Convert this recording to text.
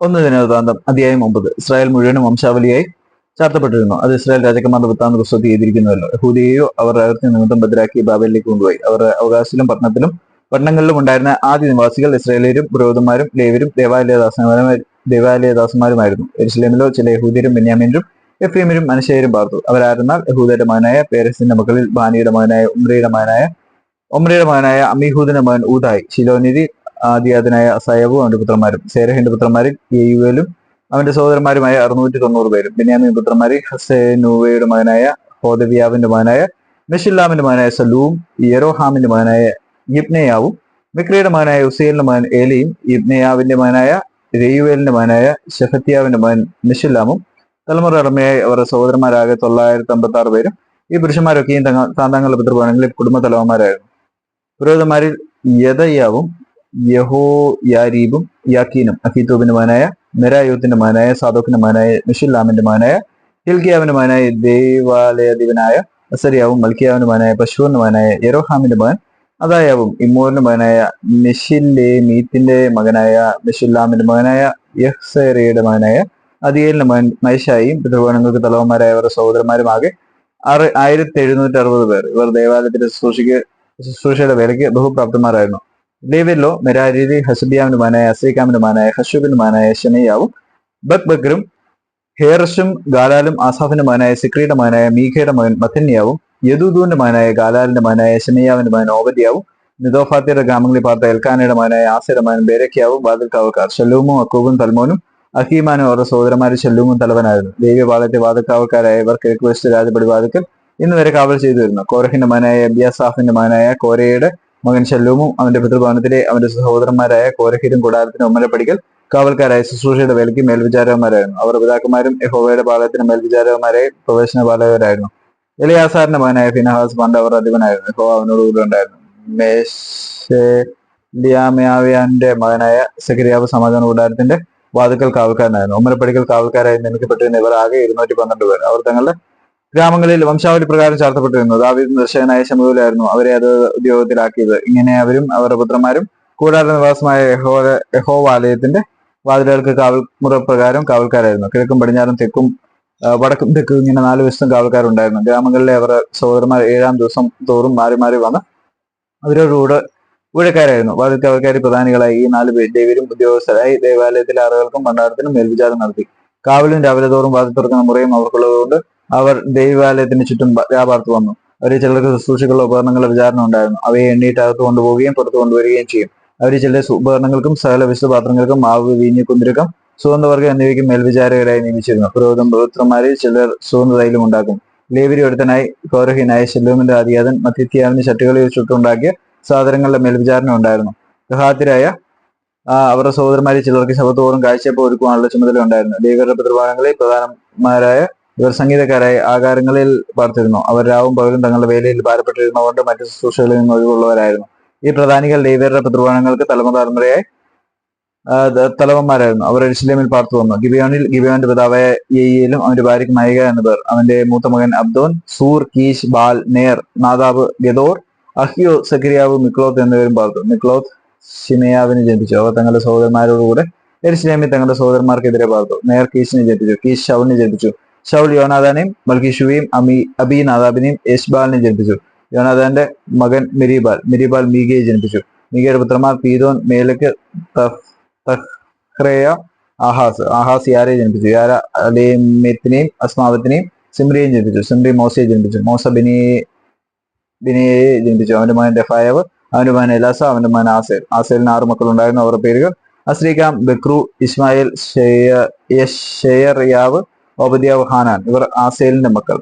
ഒന്ന് ദിനവൃത്താന്തം അധ്യായം ഒമ്പത്. ഇസ്രായേൽ മുഴുവനും വംശാവലിയായി ചാർത്തപ്പെട്ടിരുന്നു. അത് ഇസ്രായേൽ രാജകുമാരുടെ വൃത്താന്ത പുസ്തകത്തിൽ ചെയ്തിരിക്കുന്നുവല്ലോ യഹൂദിയെയോ അവർ അതിർത്തി നിമിത്തം ബദ്രാക്കി ബാബലിലേക്ക് കൊണ്ടുപോയി. അവർ അവകാശത്തിലും പട്ടണത്തിലും പട്ടണങ്ങളിലും ഉണ്ടായിരുന്ന ആദ്യ നിവാസികൾ ഇസ്രായേലിയരും പുരോഹിതന്മാരും ലേവരും ദേവാലയദാസന്മാരും ദേവാലയദാസന്മാരുമായിരുന്നു എരുസലേമിലോ ചില യഹൂദിയരും ബെന്യാമീനും എഫ്രീമിനും മനുഷ്യരും പാർത്തു. അവരായിരുന്നാൽ യഹൂദയുടെ മകനായ പേരസിന്റെ മക്കളിൽ ബാനിയുടെ മകനായ ഉമ്രയുടെ മകനായ ഒമ്രയുടെ മകനായ അമീഹൂദിന്റെ മകൻ ഊതായി ശിലോനിധി ആദ്യാതനായ സയവും അവന്റെ പുത്രന്മാരും സേരഹിന്റെ പുത്രന്മാരിൽ യേയുവേലും അവന്റെ സഹോദരന്മാരുമായ അറുന്നൂറ്റി തൊണ്ണൂറ് പേരും. ബെന്യാമിൻ പുത്രന്മാരിൽ ഹസേനുവയുടെ മകനായ ഹോദവിയാവിന്റെ മകനായ മെഷില്ലാമിന്റെ മകനായ സലൂം യെറോഹാമിന്റെ മകനായ യിബ്നയാവും മിക്രയുടെ മകനായ ഉസേലിന്റെ മകൻ ഏലിയും യിബ്നയാവിന്റെ മകനായ രയുവേലിന്റെ മകനായ ഷെഫത്യാവിന്റെ മകൻ മെഷില്ലാമും തലമുറ അടമയായി അവരുടെ സഹോദരന്മാരാകെ തൊള്ളായിരത്തി അമ്പത്തി ആറ് പേരും. ഈ പുരുഷന്മാരൊക്കെയും തങ്ങ താന്താങ്ങളുടെ പിതൃഭവനങ്ങളിൽ കുടുംബ തലവന്മാരായിരുന്നു പുരോഹിതന്മാരിൽ യദയാവും യഹോ യാരീബും യാക്കീനും അഖീത്തൂബിന്റെ മകനായ മെരായൂത്തിന്റെ മകനായ സാദോക്കിന്റെ മകനായ മിഷില്ലാമിന്റെ മകനായ ഹിൽഗിയാവിന്റെ മകനായ ദേവാലയാധിപനായ അസരിയാവും മൽക്കിയാവിന്റെ മകനായ പശുവിന്റെ മകനായ യെറോഹാമിന്റെ മകൻ അതായാവും ഇമ്മോറിന്റെ മകനായ മിഷില്ലേ മീത്തിന്റെ മകനായ മിഷുല്ലാമിന്റെ മകനായ യഹ്സേറിയുടെ മകനായ അദിയേലിന്റെ മകൻ മൈഷായും പിതൃഭവനങ്ങൾക്ക് തലവന്മാരായ അവരുടെ സഹോദരന്മാരുമാകെ ആറ് ആയിരത്തി എഴുന്നൂറ്റി അറുപത് പേർ. ഇവർ ദേവാലയത്തിന്റെ ശുശ്രൂഷയ്ക്ക് ശുശ്രൂഷയുടെ വേലയ്ക്ക് ബഹുപ്രാപ്തന്മാരായിരുന്നു. ലേവിലോ മെരാരി ഹസബിയാമിനുമാനായ അസൈക്കാമിനുമാനായ ഹഷൂബിനുമാനായ ഷെമയ്യാവും ബക് ബക്രും ഹേറഷും ഗാലാലും ആസാഫിന്റെ മകനായ സിക്രിയുടെ മകനായ മീഖയുടെ മകൻ മത്തന്യാവും യദൂദൂന്റെ മകനായ ഗാലാലിന്റെ മകനായ ഷെമയ്യാവിന്റെ മകൻ ഓബദ്യാവും നിതോഫാത്തിയുടെ ഗ്രാമങ്ങളിൽ പാർത്ത എൽക്കാനയുടെ മകനായ ആസിയുടെ മകൻ ബേരക്കാവും വാതിൽക്കാവക്കാർ ഷല്ലൂമും അക്കൂബും തൽമോനും അഹീമാനും അവരുടെ സഹോദരന്മാരും ഷല്ലൂമും തലവനായിരുന്നു. ദേവ്യപാളയത്തെ വാതിൽക്കാവക്കാരായ ഇവർ കിഴക്ക് വശത്ത് രാജപടി വാതിക്കൽ ഇന്ന് വരെ കാവൽ ചെയ്തു വരുന്നു കോരഹിന്റെ മകനായ ബിയാസാഫിന്റെ മകനായ കോരയുടെ മകൻ ശല്ലൂമും അവന്റെ പിതൃഭവനത്തിലെ അവന്റെ സഹോദരന്മാരായ കോരഹീരും കൂടാരത്തിന് ഉമ്മലപ്പടിക്കൽ കാവൽക്കാരായ ശുശ്രൂഷയുടെ വേലയ്ക്ക് മേൽവിചാരകന്മാരായിരുന്നു. അവർ പിതാക്കന്മാരും യഹോവയുടെ പാളയത്തിന് മേൽവിചാരകന്മാരായി പ്രവേശന പാലകരായിരുന്നു എലിയാസാറിന്റെ മകനായ ഫിനഹാസ് പണ്ട് അവർ അധിപനായിരുന്നു. യഹോവ അവനോട് കൂടെ ഉണ്ടായിരുന്നു. മേശലിയാമ്യാവിയാന്റെ മകനായ സെക്രിയാവ് സമാധാന കൂടാരത്തിന്റെ വാതുക്കൽ കാവൽക്കാരനായിരുന്നു. ഉമ്മലപ്പടിക്കൽ കാവൽക്കാരായി നിയമിക്കപ്പെട്ടിരുന്ന ഇവർ ആകെ ഇരുന്നൂറ്റി പന്ത്രണ്ട് പേർ. അവർ തങ്ങളുടെ ഗ്രാമങ്ങളിൽ വംശാവലി പ്രകാരം ചാർത്തപ്പെട്ടിരുന്നു ദാവീദ് ദർശകനായ ശമുവിലായിരുന്നു അവരെ അത് ഉദ്യോഗത്തിലാക്കിയത്. ഇങ്ങനെ അവരും അവരുടെ പുത്രന്മാരും കൂടാര നിവാസമായ യഹോ യഹോവാലയത്തിന്റെ വാതിലുകൾക്ക് കാവൽ മുറ പ്രകാരം കാവൽക്കാരായിരുന്നു. കിഴക്കും പടിഞ്ഞാറും തെക്കും വടക്കും തെക്കും ഇങ്ങനെ നാല് വശത്തും കാവൽക്കാരുണ്ടായിരുന്നു. ഗ്രാമങ്ങളിലെ അവരുടെ സഹോദരന്മാർ ഏഴാം ദിവസം തോറും മാറി മാറി വന്ന് അവരോട് ഊഴക്കാരായിരുന്നു വാതിൽ കാവൽക്കാരി പ്രധാനികളായി ഈ നാല് പേര് ദേവരും ഉദ്യോഗസ്ഥരായി ദേവാലയത്തിലെ ആളുകൾക്കും ഭണ്ഡാരത്തിനും മേൽവിചാരം നടത്തി. കാവലും രാവിലെ തോറും വാതിൽ തുറക്കുന്ന മുറയും അവർക്കുള്ളതുകൊണ്ട് അവർ ദൈവാലയത്തിന് ചുറ്റും വ്യാപാർത്ത് വന്നു. അവരിൽ ചിലർക്ക് ശുശ്രൂഷകളുടെ ഉപകരണങ്ങളുടെ വിചാരണ ഉണ്ടായിരുന്നു. അവയെ എണ്ണീട്ട് അകത്ത് കൊണ്ടുപോവുകയും പുറത്തു കൊണ്ടുവരികയും ചെയ്യും. അവരിൽ ചില ഉപകരണങ്ങൾക്കും സകല വിശ്വപാത്രങ്ങൾക്കും മാവ് വീഞ്ഞ് കുന്തിരക്കം സുഗന്ധവർഗം എന്നിവയ്ക്ക് മേൽവിചാരകരായി നിയമിച്ചിരുന്നു. പുരോഹിതം പവിത്രന്മാരിൽ ചിലർ സുഗന്ധ തൈലം ഉണ്ടാക്കും. ലേവരി ഒരുത്തനായി കോരഹിനായ ശെല്ലൂമിന്റെ ആദിയാതൻ മത്തിത്യാവിന് ചട്ടുകളിൽ ചുട്ടുണ്ടാക്കിയ സാധനങ്ങളുടെ മേൽവിചാരണ ഉണ്ടായിരുന്നു. ഗഹാത്തിരായ അവരുടെ സഹോദരന്മാരിൽ ചിലർക്ക് ശബത്തോറും കാഴ്ചയപ്പ് ഒരുക്കുവാനുള്ള ചുമതല ഉണ്ടായിരുന്നു. ദേവരുടെ പിതൃഭാഗങ്ങളിൽ പ്രധാനന്മാരായ ഇവർ സംഗീതക്കാരായി ആകാരങ്ങളിൽ പാർത്തിരുന്നു. അവർ രാവും പകലും തങ്ങളുടെ വേലയിൽ ഭാരപ്പെട്ടിരുന്നതുകൊണ്ട് മറ്റു ശുശ്രൂഷകളിൽ നിന്ന് ഒഴിവുള്ളവരായിരുന്നു. ഈ പ്രധാനികളുടെ ഇവരുടെ പിതൃഭവനങ്ങൾക്ക് തലമുറ തലവന്മാരായിരുന്നു. അവർ എരുസലേമിൽ പാർത്തു വന്നു. ഗിബിയോണിൽ ഗിബിയോന്റെ പിതാവായ യേയിലും അവന്റെ ഭാര്യയ്ക്ക് നായിക എന്ന പേർ. അവന്റെ മൂത്ത മകൻ അബ്ദോൻ സൂർ കീഷ് ബാൽ നേർ നാദാബ് ഗദോർ അഹിയോ സക്രിയാവ് മിക്ലോത്ത് എന്നിവരും പാർത്തു. മിക്ലോത്ത് ഷിമയാവിനെ ജനിപ്പിച്ചു. അവർ തങ്ങളുടെ സഹോദരന്മാരോടുകൂടെ എരുസലേമിൽ തങ്ങളുടെ സഹോദരന്മാർക്കെതിരെ പാർത്തു. നേർ കീഷിനെ ജനിപ്പിച്ചു. കീഷ് ഷവനെ ജനിപ്പിച്ചു. ഷൗൽ യോനാദാനെയും മൽക്കിഷുവയും അമി അബി നാദാബിനെയും യശ്ബാലിനെ ജനിപ്പിച്ചു. യോനാദാന്റെ മകൻ മിരിബാൽ മിരിബാൽ മീഗയെ ജനിപ്പിച്ചു. മീഗയുടെ പുത്രന്മാർ പീതോൻ മേലക്ക് തഹ്രയ ആഹാസ് ആഹാസ് യാരെ ജനിപ്പിച്ചു. യാര അലേമ്യത്തിനെയും അസ്മാവത്തിനെയും സിമ്രിയെയും ജനിപ്പിച്ചു. സിമ്രി മോസയെ ജനിപ്പിച്ചു. മോസ ബിനി ബിനിയെ ജനിപ്പിച്ചു. അവന്റെ മകൻ ഡെഫായവ് അവന്റെ മകൻ എലാസ അവന്റെ മകൻ ആസേൽ. ആസേലിന് ആറ് മക്കളുണ്ടായിരുന്നു അവരുടെ പേരുകൾ. അസ്രീഖാം ബക്രു ഇസ്മായിൽ ഷെയർ ഷെയറിയാവ് ഓബദിയാവ് ഹാനാൻ ഇവർ ആസേലിന്റെ മക്കൾ.